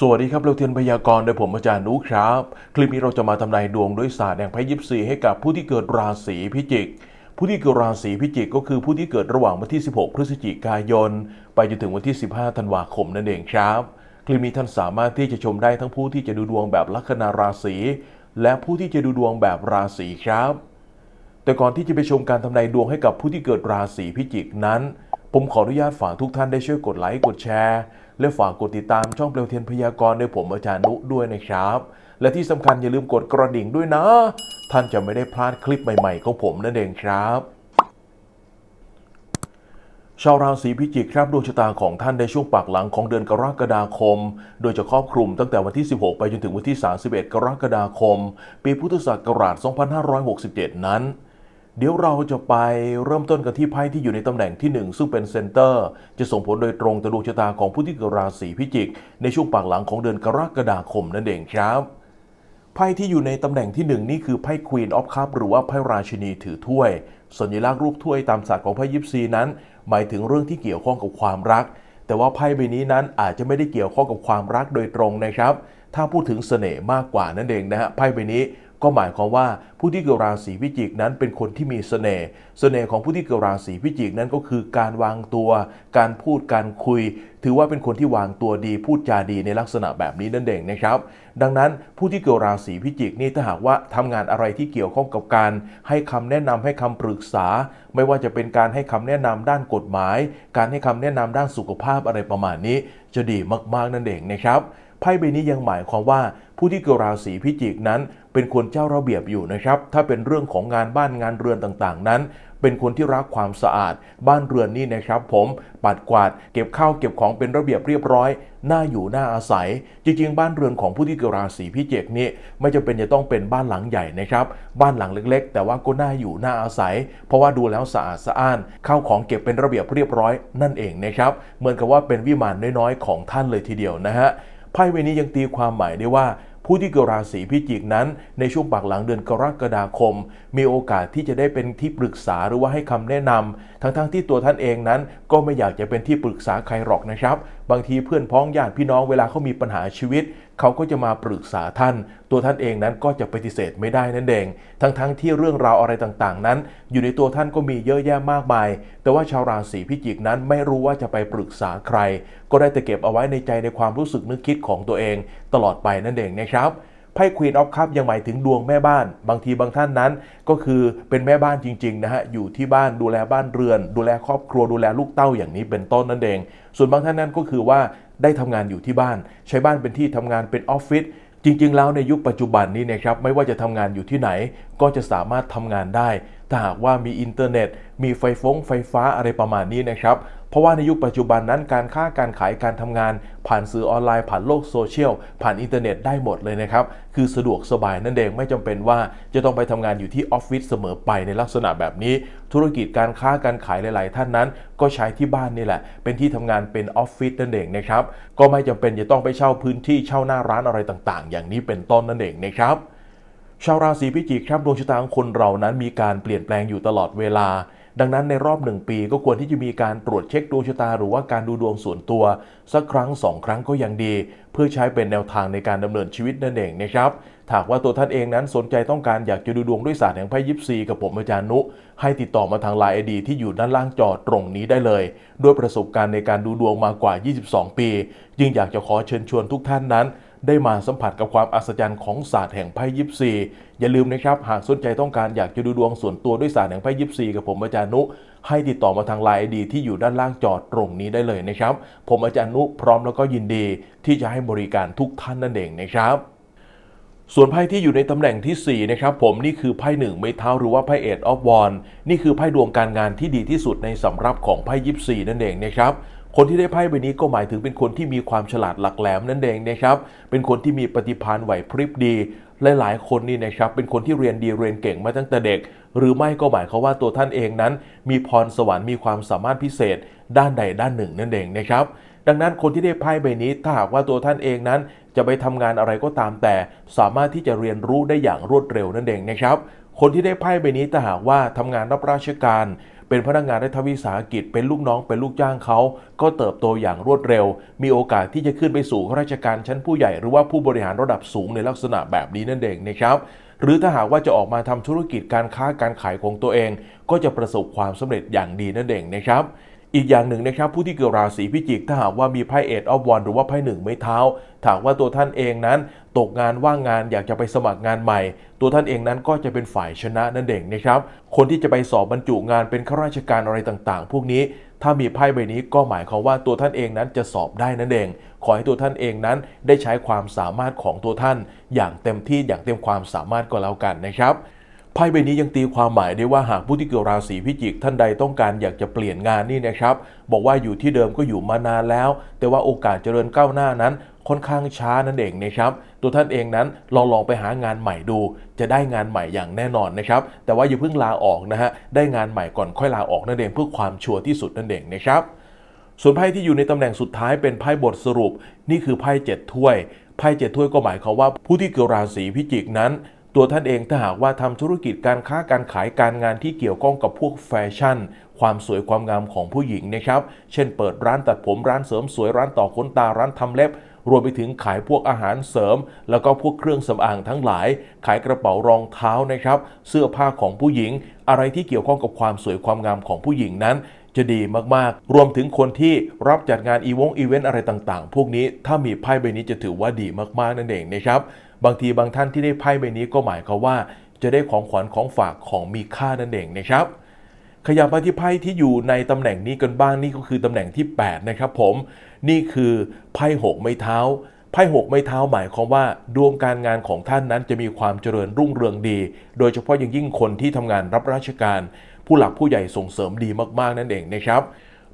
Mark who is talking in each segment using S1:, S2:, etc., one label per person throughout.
S1: สวัสดีครับเราเทียนพยากรณ์โดยผมอาจารย์นุครับ คลิปนี้เราจะมาทำนายดวงด้วยศาสตร์แห่งไพ่ยิปซีให้กับผู้ที่เกิดราศีพิจิก ผู้ที่เกิดราศีพิจิกก็คือผู้ที่เกิดระหว่างวันที่ 16 พฤศจิกายน ไปจนถึงวันที่ 15 ธันวาคมนั่นเองครับ คลิปนี้ท่านสามารถที่จะชมได้ทั้งผู้ที่จะดูดวงแบบลัคนาราศีและผู้ที่จะดูดวงแบบราศีครับ แต่ก่อนที่จะไปชมการทำนายดวงให้กับผู้ที่เกิดราศีพิจิกนั้น ผมขออนุญาตฝากทุกท่านได้ช่วยกดไลค์กดแชร์ และฝากกดติดตามช่องเปลวเทียนพยากรณ์โดยผมอาจารย์นุด้วยนะครับ และที่สำคัญอย่าลืมกดกระดิ่งด้วยนะ ท่านจะไม่ได้พลาดคลิปใหม่ๆของผมนั่นเองครับชาวราศีพิจิกครับดวงชะตาของท่านในช่วงปากหลังของเดือนกรกฎาคม โดยจะครอบคลุมตั้งแต่วันที่ 16 ไปจนถึงวันที่ 31 กรกฎาคม ปีพุทธศักราช 2567 นั้น เดี๋ยวเราจะไปเริ่มต้นกันที่ไพ่ที่อยู่ในตำแหน่งที่ 1 ซึ่งเป็นเซนเตอร์ จะส่งผลโดยตรงต่อดวงชะตาของผู้ที่เกิดราศีพิจิก ในช่วงปากหลังของเดือนกรกฎาคมนั่นเองครับไพ่ที่อยู่ในตำแหน่งที่หนึ่งนี่คือไพ่ Queen of Cup หรือว่าไพ่ราชินีถือถ้วย สัญลักษณ์รูปถ้วยตามศาสตร์ของไพ่ยิปซีนั้น หมายถึงเรื่องที่เกี่ยวข้องกับความรัก แต่ว่าไพ่ใบนี้นั้นอาจจะไม่ได้เกี่ยวข้องกับความรักโดยตรงนะครับ ถ้าพูดถึงเสน่ห์มากกว่านั่นเองนะฮะไพ่ใบนี้ ก็หมายความว่าผู้ที่เกิดราศีพิจิกนั้นเป็นคนที่มีเสน่ห์เสน่ห์ของผู้ที่เกิดราศีพิจิกนั้นก็คือการวางตัว การพูดการคุย ถือว่าเป็นคนที่วางตัวดีพูดจาดีในลักษณะแบบนี้นั่นเองนะครับ ดังนั้นผู้ที่เกิดราศีพิจิกนี่ถ้าหากว่าทำงานอะไรที่เกี่ยวข้องกับการ ให้คำแนะนำให้คำปรึกษา ไม่ว่าจะเป็นการให้คำแนะนำด้านกฎหมาย การให้คำแนะนำด้านสุขภาพอะไรประมาณนี้ จะดีมากๆนั่นเองนะครับ ไพ่ใบนี้ยังหมายความว่าผู้ที่เกิดราศีพิจิกนั้น เป็นคนเจ้าระเบียบอยู่นะครับ ถ้าเป็นเรื่องของงานบ้านงานเรือนต่างๆ นั้น เป็นคนที่รักความสะอาด บ้านเรือนนี่นะครับ ผมปัดกวาดเก็บข้าวเก็บของเป็นระเบียบเรียบร้อยน่าอยู่น่าอาศัย จริงๆ บ้านเรือนของผู้ที่เกิดราศีพิจิกนี่ไม่จำเป็นจะต้องเป็นบ้านหลังใหญ่นะครับ บ้านหลังเล็กๆ แต่ว่าก็น่าอยู่น่าอาศัย เพราะว่าดูแล้วสะอาดสะอ้านข้าวของเก็บเป็นระเบียบเรียบร้อยนั่นเองนะครับ เหมือนกับว่าเป็นวิมานน้อยๆ ของท่านเลยทีเดียวนะฮะ ไพ่ใบนี้ยังตีความหมายได้ว่า ผู้ที่เกิดราศีพิจิกนั้น ในช่วงปากหลังเดือนกรกฎาคม มีโอกาสที่จะได้เป็นที่ปรึกษาหรือว่าให้คำแนะนำทั้งๆทที่ตัวท่านเองนั้น ก็ไม่อยากจะเป็นที่ปรึกษาใครหรอกนะครับ บางทีเพื่อนพ้องญาติพี่น้องเวลาเขามีปัญหาชีวิต เขาก็จะมาปรึกษาท่าน ตัวท่านเองนั้นก็จะปฏิเสธไม่ได้นั่นเอง ทั้งๆทที่เรื่องราวอะไรต่างๆ นั้น อยู่ในตัวท่านก็มีเยอะแยะมากมาย แต่ว่าชาวราศีพิจิกนั้นไม่รู้ว่าจะไปปรึกษาใคร ก็ได้แต่เก็บเอาไว้ในใจในความรู้สึกนึกคิดของตัวเอง ตลอดไปนั่นเองนะครับไพ่ Queen of Cup ยังหมายถึงดวงแม่บ้าน บางทีบางท่านนั้นก็คือเป็นแม่บ้านจริงๆนะฮะอยู่ที่บ้านดูแลบ้านเรือน ดูแลครอบครัวดูแลลูกเต้าอย่างนี้เป็นต้นนั่นเอง ส่วนบางท่านนั้นก็คือว่า ได้ทำงานอยู่ที่บ้าน ใช้บ้านเป็นที่ทำงานเป็นออฟฟิศจริง ๆ แล้วในยุคปัจจุบันนี้นะครับไม่ว่าจะทำงานอยู่ที่ไหน ก็จะสามารถทำงานได้ ถ้าหากว่ามีอินเทอร์เน็ต มีไฟฟงไฟฟ้าอะไรประมาณนี้นะครับ เพราะว่าในยุคปัจจุบันนั้นการค้าการขายการทำงาน ผ่านสื่อออนไลน์ผ่านโลกโซเชียลผ่านอินเทอร์เน็ตได้หมดเลยนะครับ คือสะดวกสบายนั่นเองไม่จำเป็นว่าจะต้องไปทำงานอยู่ที่ออฟฟิศเสมอไปในลักษณะแบบนี้ ธุรกิจการค้าการขายหลาย ๆ ท่านนั้น ก็ใช้ที่บ้านนี่แหละ เป็นที่ทำงานเป็นออฟฟิศนั่นเองนะครับก็ไม่จำเป็นจะต้องไปเช่าพื้นที่เช่าหน้าร้านอะไรต่าง ๆ อย่างนี้เป็นต้นนั่นเองนะครับชาวราศีพิจิกครับดวงชะตาของคนเรานั้นมีการเปลี่ยนแปลงอยู่ตลอดเวลา ดังนั้นในรอบหนึ่งปีก็ควรที่จะมีการตรวจเช็คดวงชะตา หรือว่าการดูดวงส่วนตัว สักครั้งสองครั้งก็ยังดี เพื่อใช้เป็นแนวทางในการดำเนินชีวิตนั่นเองนะครับหากว่าตัวท่านเองนั้นสนใจต้องการอยากจะดูดวงด้วยศาสตร์แห่งไพ่ยิปซีกับผมอาจารย์นุ ให้ติดต่อมาทางไลน์ไอดีที่อยู่ด้านล่างจอตรงนี้ได้เลย ด้วยประสบการณ์ในการดูดวงมากว่า 22 ปี จึงอยากจะขอเชิญชวนทุกท่านนั้น ได้มาสัมผัสกับความอัศจรรย์ของศาสตร์แห่งไพ่ยิปซี อย่าลืมนะครับ หากสนใจต้องการอยากจะดูดวงส่วนตัวด้วยศาสตร์แห่งไพ่ยิปซีกับผมอาจารย์นุ ให้ติดต่อมาทางไลน์ดีที่อยู่ด้านล่างจอดตรงนี้ได้เลยนะครับ ผมอาจารย์นุพร้อมแล้วก็ยินดี ที่จะให้บริการทุกท่านนั่นเองนะครับส่วนไพ่ที่อยู่ในตำแหน่งที่ 4 นะครับผมนี่คือไพ่หนึ่งไม้เท้าหรือว่าไพ่เอ็ดออฟวอนนี่คือไพ่ดวงการงานที่ดีที่สุดในสำรับของไพ่ยิปซีนั่นเองนะครับคนที่ได้ไพ่ใบนี้ก็หมายถึงเป็นคนที่มีความฉลาดหลักแหลมนั่นเองนะครับเป็นคนที่มีปฏิภาณไหวพริบดี หลายๆ คนนี่นะครับเป็นคนที่เรียนดีเรียนเก่งมาตั้งแต่เด็ก หรือไม่ก็หมายความว่าตัวท่านเองนั้น มีพรสวรรค์มีความสามารถพิเศษ ด้านใดด้านหนึ่งนั่นเองนะครับดังนั้นคนที่ได้ไพ่ใบนี้ถ้าหากว่าตัวท่านเองนั้น จะไปทำงานอะไรก็ตามแต่ สามารถที่จะเรียนรู้ได้อย่างรวดเร็วนั่นเองนะครับคนที่ได้ไพ่ใบนี้ถ้าหากว่าทำงานรับราชการ เป็นพนักงานรัฐวิสาหกิจ เป็นลูกน้องเป็นลูกจ้างเขา ก็เติบโตอย่างรวดเร็ว มีโอกาสที่จะขึ้นไปสู่ข้าราชการชั้นผู้ใหญ่หรือว่าผู้บริหารระดับสูงในลักษณะแบบนี้นั่นเองนะครับหรือถ้าหากว่าจะออกมาทำธุรกิจการค้าการขายของตัวเอง ก็จะประสบความสำเร็จอย่างดีนั่นเองนะครับ อีกอย่างหนึ่งนะครับผู้ที่เกิดราศีพิจิกถ้าหากว่ามีไพ่เอ็ดออฟวันหรือว่าไพ่หนึ่งไม้เท้าถากว่าตัวท่านเองนั้นตกงานว่างงานอยากจะไปสมัครงานใหม่ ตัวท่านเองนั้นก็จะเป็นฝ่ายชนะนั่นเองนะครับคนที่จะไปสอบบรรจุงานเป็นข้าราชการอะไรต่างๆ พวกนี้ถ้ามีไพ่ใบนี้ก็หมายความว่าตัวท่านเองนั้นจะสอบได้นั่นเอง ขอให้ตัวท่านเองนั้นได้ใช้ความสามารถของตัวท่าน อย่างเต็มที่อย่างเต็มความสามารถก็แล้วกันนะครับ ไพ่ใบนี้ยังตีความหมายได้ว่าหากผู้ที่เกิดราศีพิจิกท่านใดต้องการอยากจะเปลี่ยนงานนี่นะครับ บอกว่าอยู่ที่เดิมก็อยู่มานานแล้ว แต่ว่าโอกาสเจริญก้าวหน้านั้นค่อนข้างช้านั่นเองนะครับ ตัวท่านเองนั้นลองลองไปหางานใหม่ดู จะได้งานใหม่อย่างแน่นอนนะครับ แต่ว่าอย่าเพิ่งลาออกนะฮะ ได้งานใหม่ก่อนค่อยลาออกนั่นเองเพื่อความชัวร์ที่สุดนั่นเองนะครับ ส่วนไพ่ที่อยู่ในตำแหน่งสุดท้ายเป็นไพ่บทสรุป นี่คือไพ่เจ็ดถ้วย ไพ่เจ็ดถ้วยก็หมายความว่าผู้ที่เกิดราศีพิจิกนั้น ตัวท่านเองถ้าหากว่าทำธุรกิจการค้าการขายการงานที่เกี่ยวข้องกับพวกแฟชั่น ความสวยความงามของผู้หญิงนะครับ เช่นเปิดร้านตัดผมร้านเสริมสวยร้านต่อขนตาร้านทำเล็บรวมไปถึงขายพวกอาหารเสริม แล้วก็พวกเครื่องสำอางทั้งหลาย ขายกระเป๋ารองเท้านะครับ เสื้อผ้าของผู้หญิง อะไรที่เกี่ยวข้องกับความสวยความงามของผู้หญิงนั้น จะดีมากๆ รวมถึงคนที่รับจัดงานอีวงอีเวนต์อะไรต่างๆ พวกนี้ถ้ามีไพ่ใบนี้จะถือว่าดีมากๆนั่นเองนะครับ บางทีบางท่านที่ได้ไพ่ใบนี้ก็หมายความว่า จะได้ของขวัญของฝากของมีค่านั่นเองนะครับ ขยับมาที่ไพ่ที่อยู่ในตำแหน่งนี้กันบ้างนี่ก็คือตำแหน่งที่ 8 นะครับผม นี่คือไพ่หกไม้เท้าไพ่หกไม้เท้าหมายความว่าดวงการงานของท่านนั้นจะมีความเจริญรุ่งเรืองดี โดยเฉพาะอย่างยิ่งคนที่ทำงานรับราชการ ผู้หลักผู้ใหญ่ส่งเสริมดีมากๆนั่นเองนะครับ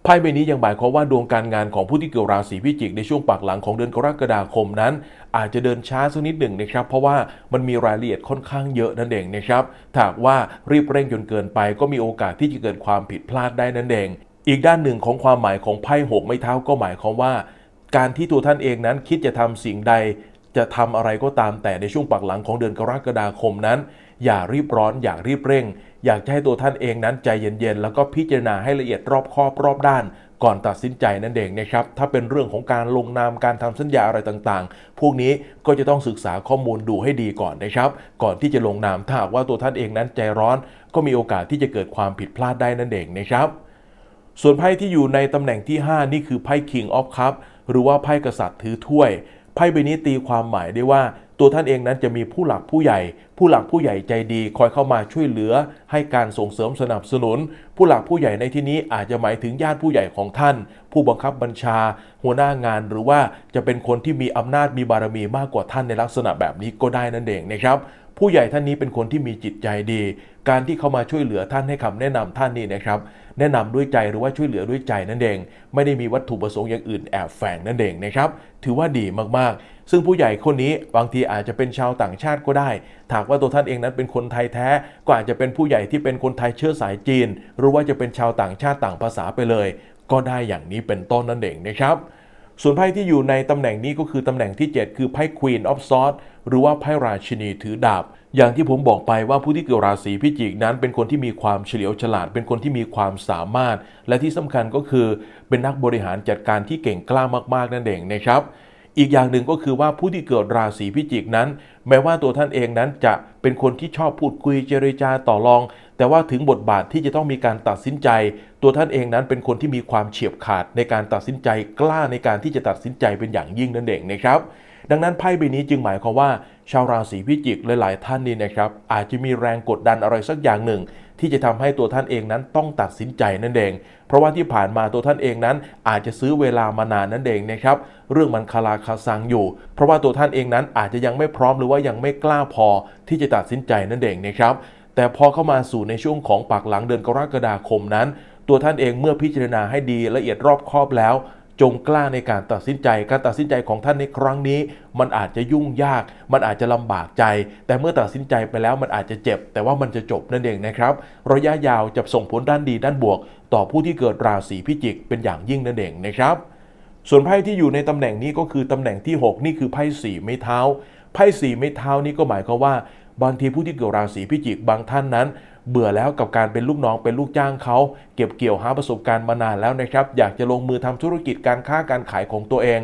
S1: ไพ่ใบนี้ยังหมายความว่าดวงการงานของผู้ที่เกิดราศีพิจิกในช่วงปากหลังของเดือนกรกฎาคมนั้น อาจจะเดินช้าสักนิดหนึ่งนะครับ เพราะว่ามันมีรายละเอียดค่อนข้างเยอะนั่นเองนะครับถาหากว่ารีบเร่งจนเกินไป ก็มีโอกาสที่จะเกิดความผิดพลาดได้นั่นเอง อีกด้านหนึ่งของความหมายของไพ่หกไม้เท้าก็หมายความว่า การที่ตัวท่านเองนั้นคิดจะทำสิ่งใด จะทำอะไรก็ตามแต่ในช่วงปักหลังของเดือนกรกฎาคมนั้น อย่ารีบร้อนอย่ารีบเร่ง อยากจะให้ตัวท่านเองนั้นใจเย็นๆ แล้วก็พิจารณาให้ละเอียดรอบคอบรอบด้าน ก่อนตัดสินใจนั่นเองนะครับ ถ้าเป็นเรื่องของการลงนามการทำสัญญาอะไรต่างๆ พวกนี้ก็จะต้องศึกษาข้อมูลดูให้ดีก่อนนะครับ ก่อนที่จะลงนามถ้าหากว่าตัวท่านเองนั้นใจร้อน ก็มีโอกาสที่จะเกิดความผิดพลาดได้นั่นเองนะครับ ส่วนไพ่ที่อยู่ในตำแหน่งที่ 5 นี่คือไพ่ King of Cup หรือว่าไพ่กษัตริย์ถือถ้วยไพ่ใบนี้ตีความหมายได้ว่า ตัวท่านเองนั้นจะมีผู้หลักผู้ใหญ่ ผู้หลักผู้ใหญ่ใจดี คอยเข้ามาช่วยเหลือ ให้การส่งเสริมสนับสนุน ผู้หลักผู้ใหญ่ในที่นี้อาจจะหมายถึงญาติผู้ใหญ่ของท่าน ผู้บังคับบัญชา หัวหน้างานหรือว่าจะเป็นคนที่มีอำนาจมีบารมีมากกว่าท่านในลักษณะแบบนี้ก็ได้นั่นเองนะครับผู้ใหญ่ท่านนี้เป็นคนที่มีจิตใจดี การที่เขามาช่วยเหลือท่านให้คำแนะนำท่านนี่นะครับ แนะนำด้วยใจหรือว่าช่วยเหลือด้วยใจนั่นเอง ไม่ได้มีวัตถุประสงค์อย่างอื่นแอบแฝงนั่นเองนะครับถือว่าดีมากๆ ซึ่งผู้ใหญ่คนนี้บางทีอาจจะเป็นชาวต่างชาติก็ได้ถากว่าตัวท่านเองนั้นเป็นคนไทยแท้ ก็อาจจะเป็นผู้ใหญ่ที่เป็นคนไทยเชื้อสายจีน หรือว่าจะเป็นชาวต่างชาติต่างภาษาไปเลย ก็ได้อย่างนี้เป็นต้นนั่นเองนะครับส่วนไพ่ที่อยู่ในตำแหน่งนี้ก็คือตำแหน่งที่ 7 คือไพ่ Queen of Swords หรือว่าไพ่ราชินีถือดาบ อย่างที่ผมบอกไปว่าผู้ที่เกิดราศีพิจิกนั้น เป็นคนที่มีความเฉลียวฉลาด เป็นคนที่มีความสามารถ และที่สำคัญก็คือเป็นนักบริหารจัดการที่เก่งกล้ามากๆนั่นเองนะครับ อีกอย่างหนึ่งก็คือว่าผู้ที่เกิดราศีพิจิกนั้น แม้ว่าตัวท่านเองนั้นจะเป็นคนที่ชอบพูดคุยเจรจาต่อรอง แต่ว่าถึงบทบาทที่จะต้องมีการตัดสินใจ ตัวท่านเองนั้นเป็นคนที่มีความเฉียบขาดในการตัดสินใจกล้าในการที่จะตัดสินใจเป็นอย่างยิ่งนั่นเองนะครับ ดังนั้นไพ่ใบนี้จึงหมายความว่า ชาวราศีพิจิกหลายๆท่านนี่นะครับ อาจจะมีแรงกดดันอะไรสักอย่างหนึ่ง ที่จะทำให้ตัวท่านเองนั้นต้องตัดสินใจนั่นเอง เพราะว่าที่ผ่านมาตัวท่านเองนั้น อาจจะซื้อเวลามานานนั่นเองนะครับ เรื่องมันคาราคาซังอยู่ เพราะว่าตัวท่านเองนั้นอาจจะยังไม่พร้อมหรือว่ายังไม่กล้าพอที่จะตัดสินใจนั่นเองนะครับ แต่พอเข้ามาสู่ในช่วงของปากหลังเดือนกรกฎาคมนั้น ตัวท่านเองเมื่อพิจารณาให้ดีละเอียดรอบคอบแล้ว จงกล้าในการตัดสินใจ การตัดสินใจของท่านในครั้งนี้ มันอาจจะยุ่งยาก มันอาจจะลำบากใจ แต่เมื่อตัดสินใจไปแล้วมันอาจจะเจ็บ แต่ว่ามันจะจบนั่นเองนะครับ ระยะยาวจะส่งผลด้านดีด้านบวก ต่อผู้ที่เกิดราศีพิจิกเป็นอย่างยิ่งนั่นเองนะครับ ส่วนไพ่ที่อยู่ในตำแหน่งนี้ก็คือตำแหน่งที่ 6 นี่คือไพ่สี่ไม้เท้า ไพ่สี่ไม้เท้านี่ก็หมายความว่า บางทีผู้ที่เกิดราศีพิจิกบางท่านนั้น เบื่อแล้วกับการเป็นลูกน้องเป็นลูกจ้างเขา เก็บเกี่ยวหาประสบการณ์มานานแล้วนะครับ อยากจะลงมือทำธุรกิจการค้าการขายของตัวเอง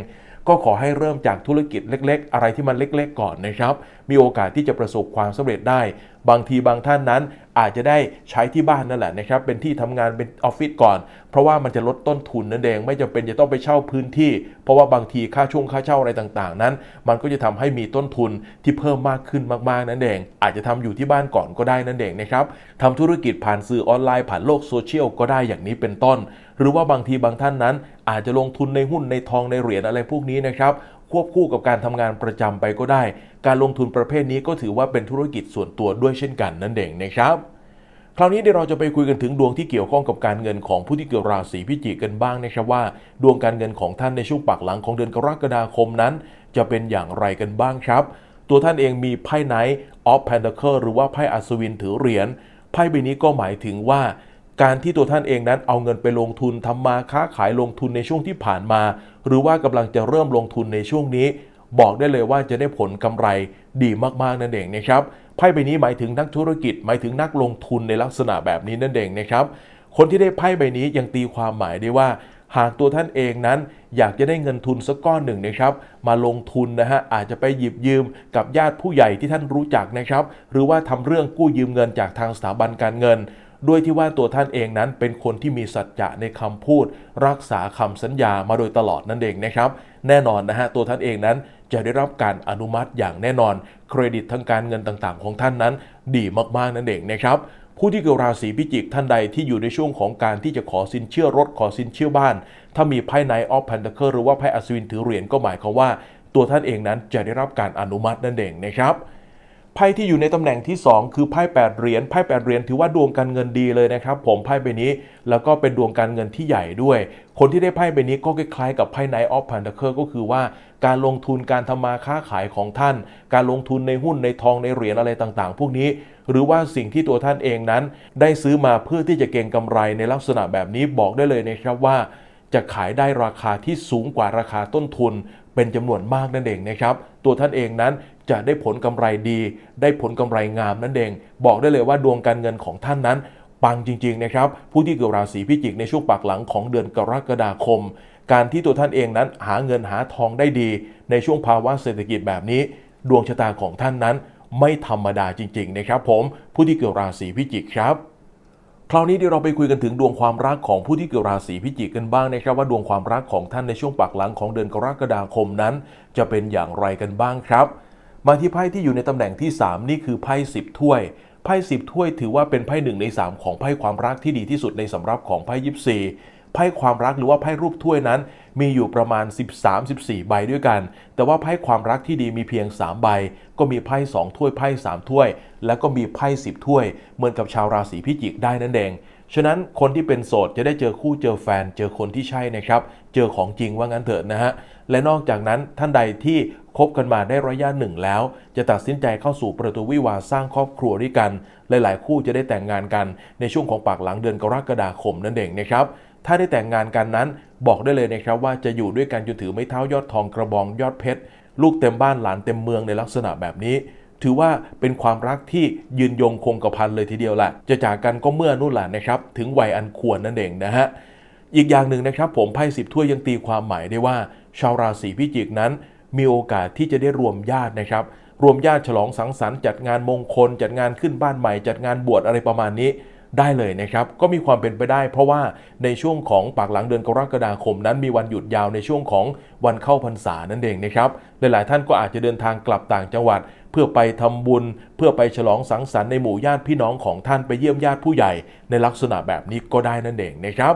S1: ก็ขอให้เริ่มจากธุรกิจเล็ก ๆ อะไรที่มันเล็ก ๆ ก่อนนะครับ มีโอกาสที่จะประสบความสำเร็จได้บางทีบางท่านนั้นอาจจะได้ใช้ที่บ้านนั่นแหละนะครับเป็นที่ทำงานเป็นออฟฟิศก่อน เพราะว่ามันจะลดต้นทุนนั่นเอง ไม่จำเป็นจะต้องไปเช่าพื้นที่ เพราะว่าบางทีค่าช่วงค่าเช่าอะไรต่างๆ นั้น มันก็จะทำให้มีต้นทุนที่เพิ่มมากขึ้นมากๆนั่นเอง อาจจะทำอยู่ที่บ้านก่อนก็ได้นั่นเองนะครับทำธุรกิจผ่านสื่อออนไลน์ผ่านโลกโซเชียลก็ได้อย่างนี้เป็นต้น หรือว่าบางทีบางท่านนั้น อาจจะลงทุนในหุ้นในทองในเหรียญอะไรพวกนี้นะครับ ควบคู่กับการทำงานประจำไปก็ได้ การลงทุนประเภทนี้ก็ถือว่าเป็นธุรกิจส่วนตัวด้วยเช่นกันนั่นเองนะครับ คราวนี้เดี๋ยวเราจะไปคุยกันถึงดวงที่เกี่ยวข้องกับการเงินของผู้ที่เกิดราศีพิจิกกันบ้างนะครับว่า ดวงการเงินของท่านในช่วงปักหลังของเดือนกรกฎาคมนั้น จะเป็นอย่างไรกันบ้างครับ ตัวท่านเองมีไพ่ไนท์ออฟแพนเดอร์หรือว่าไพ่อัศวินถือเหรียญไพ่ใบนี้ก็หมายถึงว่า การที่ตัวท่านเองนั้นเอาเงินไปลงทุนทำมาค้าขายลงทุนในช่วงที่ผ่านมา หรือว่ากำลังจะเริ่มลงทุนในช่วงนี้ บอกได้เลยว่าจะได้ผลกำไรดีมากๆนั่นเองนะครับไพ่ใบนี้หมายถึงนักธุรกิจหมายถึงนักลงทุนในลักษณะแบบนี้นั่นเองนะครับคนที่ได้ไพ่ใบนี้ยังตีความหมายได้ว่า หากตัวท่านเองนั้นอยากจะได้เงินทุนสักก้อนหนึ่งนะครับ มาลงทุนนะฮะอาจจะไปหยิบยืมกับญาติผู้ใหญ่ที่ท่านรู้จักนะครับ หรือว่าทำเรื่องกู้ยืมเงินจากทางสถาบันการเงิน ด้วยที่ว่าตัวท่านเองนั้นเป็นคนที่มีสัจจะในคำพูด รักษาคำสัญญามาโดยตลอดนั่นเองนะครับ แน่นอนนะฮะตัวท่านเองนั้นจะได้รับการอนุมัติอย่างแน่นอน เครดิตทางการเงินต่างๆ ของท่านนั้น ดีมากๆนั่นเองนะครับผู้ที่เกิดราศีพิจิกท่านใดที่อยู่ในช่วงของการที่จะขอสินเชื่อรถขอสินเชื่อบ้าน ถ้ามีไพ่ไนออฟแพนเทอร์หรือว่าไพ่อัศวินถือเหรียญก็หมายความว่า ตัวท่านเองนั้นจะได้รับการอนุมัตินั่นเองนะครับ ไพ่ที่อยู่ในตำแหน่งที่ 2 คือไพ่8เหรียญไพ่8เหรียญถือว่าดวงการเงินดีเลยนะครับ ผมไพ่ใบนี้แล้วก็เป็นดวงการเงินที่ใหญ่ด้วย คนที่ได้ไพ่ใบนี้ก็คล้ายๆกับไพ่ไนออฟพันเดอร์ก็คือว่าการลงทุนการทำมาค้าขายของท่าน การลงทุนในหุ้นในทองในเหรียญอะไรต่างๆ พวกนี้ หรือว่าสิ่งที่ตัวท่านเองนั้น ได้ซื้อมาเพื่อที่จะเก็งกำไรในลักษณะแบบนี้บอกได้เลยนะครับว่า จะขายได้ราคาที่สูงกว่าราคาต้นทุนเป็นจำนวนมากนั่นเองนะครับ ตัวท่านเองนั้น จะได้ผลกำไรดี ได้ผลกำไรงามนั่นเอง บอกได้เลยว่าดวงการเงินของท่านนั้นปังจริงๆนะครับ ผู้ที่เกิดราศีพิจิกในช่วงปากหลังของเดือนกรกฎาคม การที่ตัวท่านเองนั้นหาเงินหาทองได้ดี ในช่วงภาวะเศรษฐกิจแบบนี้ ดวงชะตาของท่านนั้น ไม่ธรรมดาจริง ๆ นะครับผมผู้ที่เกิดราศีพิจิกครับคราวนี้เดี๋ยวเราไปคุยกันถึงดวงความรักของผู้ที่เกิดราศีพิจิกกันบ้างนะครับ ว่าดวงความรักของท่านในช่วงปากหลังของเดือนกรกฎาคมนั้น จะเป็นอย่างไรกันบ้างครับ มาที่ไพ่ที่อยู่ในตำแหน่งที่ 3 นี่คือไพ่10 ถ้วย ไพ่10 ถ้วยถือว่าเป็นไพ่หนึ่งใน 3 ของไพ่ความรักที่ดีที่สุดในสำรับของไพ่ยิปซีไพ่ความรักหรือว่าไพ่รูปถ้วยนั้น มีอยู่ประมาณ 13-14 ใบด้วยกัน แต่ว่าไพ่ความรักที่ดีมีเพียง 3 ใบ ก็มีไพ่ 2 ถ้วยไพ่ 3 ถ้วย แล้วก็มีไพ่ 10 ถ้วย เหมือนกับชาวราศีพิจิกได้นั่นเอง ฉะนั้นคนที่เป็นโสดจะได้เจอคู่เจอแฟน เจอคนที่ใช่นะครับ เจอของจริงว่างั้นเถิดนะฮะ และนอกจากนั้นท่านใดที่คบกันมาได้ระยะหนึ่งแล้ว จะตัดสินใจเข้าสู่ประตูวิวาสร้างครอบครัวด้วยกัน หลายๆ คู่จะได้แต่งงานกันในช่วงของปากหลังเดือนกรกฎาคมนั่นเองนะครับถ้าได้แต่งงานกันนั้นบอกได้เลยนะครับว่าจะอยู่ด้วยกันจนถือไม่เท้ายอดทองกระบองยอดเพชรลูกเต็มบ้านหลานเต็มเมืองในลักษณะแบบนี้ ถือว่าเป็นความรักที่ยืนยงคงกระพันเลยทีเดียวแหละจะจากกันก็เมื่อนู่นแหละนะครับ ถึงวัยอันควรนั่นเองนะฮะอีกอย่างหนึ่งนะครับ ผมไพ่สิบถ้วยยังตีความหมายได้ว่า ชาวราศีพิจิกนั้น มีโอกาสที่จะได้รวมญาตินะครับ รวมญาติฉลองสังสรรค์จัดงานมงคล จัดงานขึ้นบ้านใหม่ จัดงานบวชอะไรประมาณนี้ได้เลยนะครับ ก็มีความเป็นไปได้ เพราะว่าในช่วงของปากหลังเดือนกรกฎาคมนั้นมีวันหยุดยาวในช่วงของวันเข้าพรรษานั่นเองนะครับหลายๆท่านก็อาจจะเดินทางกลับต่างจังหวัด เพื่อไปทำบุญ เพื่อไปฉลองสังสรรค์ในหมู่ญาติพี่น้องของท่านไปเยี่ยมญาติผู้ใหญ่ ในลักษณะแบบนี้ก็ได้นั่นเองนะครับ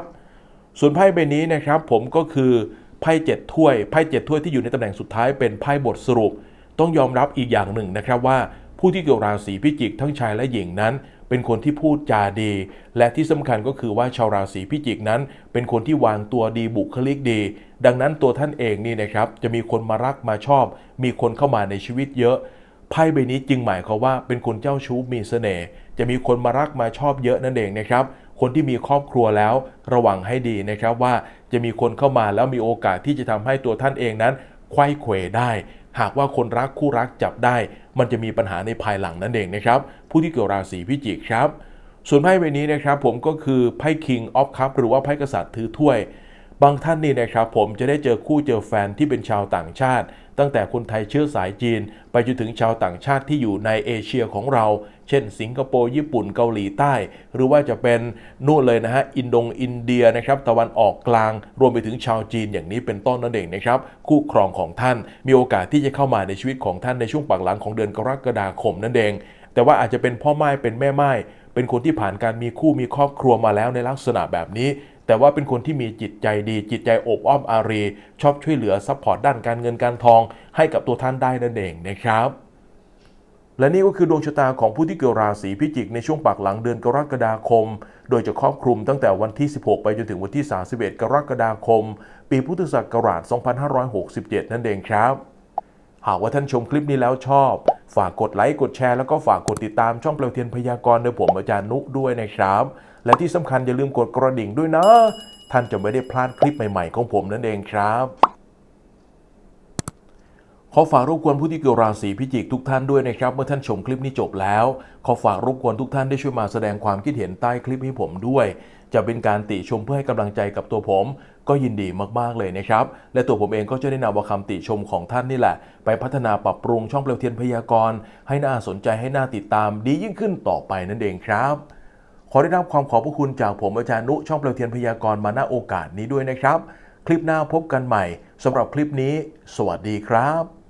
S1: ส่วนไพ่ใบนี้นะครับผมก็คือไพ่เจ็ดถ้วยไพ่เจ็ดถ้วยที่อยู่ในตำแหน่งสุดท้ายเป็นไพ่บทสรุป ต้องยอมรับอีกอย่างหนึ่งนะครับว่าผู้ที่เกี่ยวราศีพิจิกทั้งชายและหญิงนั้น เป็นคนที่พูดจาดี และที่สำคัญก็คือว่าชาวราศีพิจิกนั้น เป็นคนที่วางตัวดีบุคลิกดี ดังนั้นตัวท่านเองนี่นะครับจะมีคนมารักมาชอบ มีคนเข้ามาในชีวิตเยอะ ไพ่ใบนี้จึงหมายความว่าเป็นคนเจ้าชู้มีเสน่ห์จะมีคนมารักมาชอบเยอะนั่นเองนะครับ คนที่มีครอบครัวแล้วระวังให้ดีนะครับว่าจะมีคนเข้ามาแล้วมีโอกาสที่จะทำให้ตัวท่านเองนั้นไขว้เขวได้ หากว่าคนรักคู่รักจับได้ มันจะมีปัญหาในภายหลังนั่นเองนะครับ ผู้ที่เกี่ยวราศีพิจิกครับ ส่วนไพ่ใบนี้นะครับผมก็คือไพ่ King of Cup หรือว่าไพ่กษัตริย์ถือถ้วย บางท่านนี่นะครับผมจะได้เจอคู่เจอแฟนที่เป็นชาวต่างชาติ ตั้งแต่คนไทยเชื้อสายจีน ไปจนถึงชาวต่างชาติที่อยู่ในเอเชียของเรา เช่น สิงคโปร์ญี่ปุ่นเกาหลีใต้ หรือว่าจะเป็นนู่นเลยนะฮะอินโดงอินเดียนะครับตะวันออกกลาง รวมไปถึงชาวจีนอย่างนี้เป็นต้นนั่นเองนะครับคู่ครองของท่านมีโอกาสที่จะเข้ามาในชีวิตของท่านในช่วงปากหลังของเดือนกรกฎาคมนั่นเอง แต่ว่าอาจจะเป็นพ่อไม้เป็นแม่ไม้เป็นคนที่ผ่านการมีคู่มีครอบครัวมาแล้วในลักษณะแบบนี้ แต่ว่าเป็นคนที่มีจิตใจดี จิตใจอบอ้อมอารี ชอบช่วยเหลือซัพพอร์ตด้านการเงินการทอง ให้กับตัวท่านได้นั่นเองนะครับและนี่ก็คือดวงชะตาของผู้ที่เกิดราศีพิจิกในช่วงปากหลังเดือนกรกฎาคม โดยจะครอบคลุมตั้งแต่วันที่ 16 ไปจนถึงวันที่ 31 กรกฎาคม ปีพุทธศักราช 2567 นั่นเองครับ หากว่าท่านชมคลิปนี้แล้วชอบ ฝากกดไลค์กดแชร์แล้วก็ฝากกดติดตามช่องเปลวเทียนพยากรณ์โดยผมอาจารย์นุด้วยนะครับ และที่สำคัญอย่าลืมกดกระดิ่งด้วยนะ ท่านจะไม่ได้พลาดคลิปใหม่ๆของผมนั่นเองครับขอฝากรบกวนผู้ที่เกิดราศีพิจิกทุกท่านด้วยนะครับ เมื่อท่านชมคลิปนี้จบแล้ว ขอฝากรบกวนทุกท่านได้ช่วยมาแสดงความคิดเห็นใต้คลิปให้ผมด้วย จะเป็นการติชมเพื่อให้กำลังใจกับตัวผม ก็ยินดีมากๆเลยนะครับ และตัวผมเองก็จะได้นำเอาคำติชมของท่านนี่แหละ ไปพัฒนาปรับปรุงช่องเปลวเทียนพยากรณ์ให้น่าสนใจให้น่าติดตามดียิ่งขึ้นต่อไปนั่นเองครับขอได้รับความขอบพระคุณจากผมอาจารย์นุช่องเปลวเทียนพยากรณ์มาณโอกาสนี้ด้วยนะครับ คลิปหน้าพบกันใหม่สำหรับคลิปนี้ สวัสดีครับ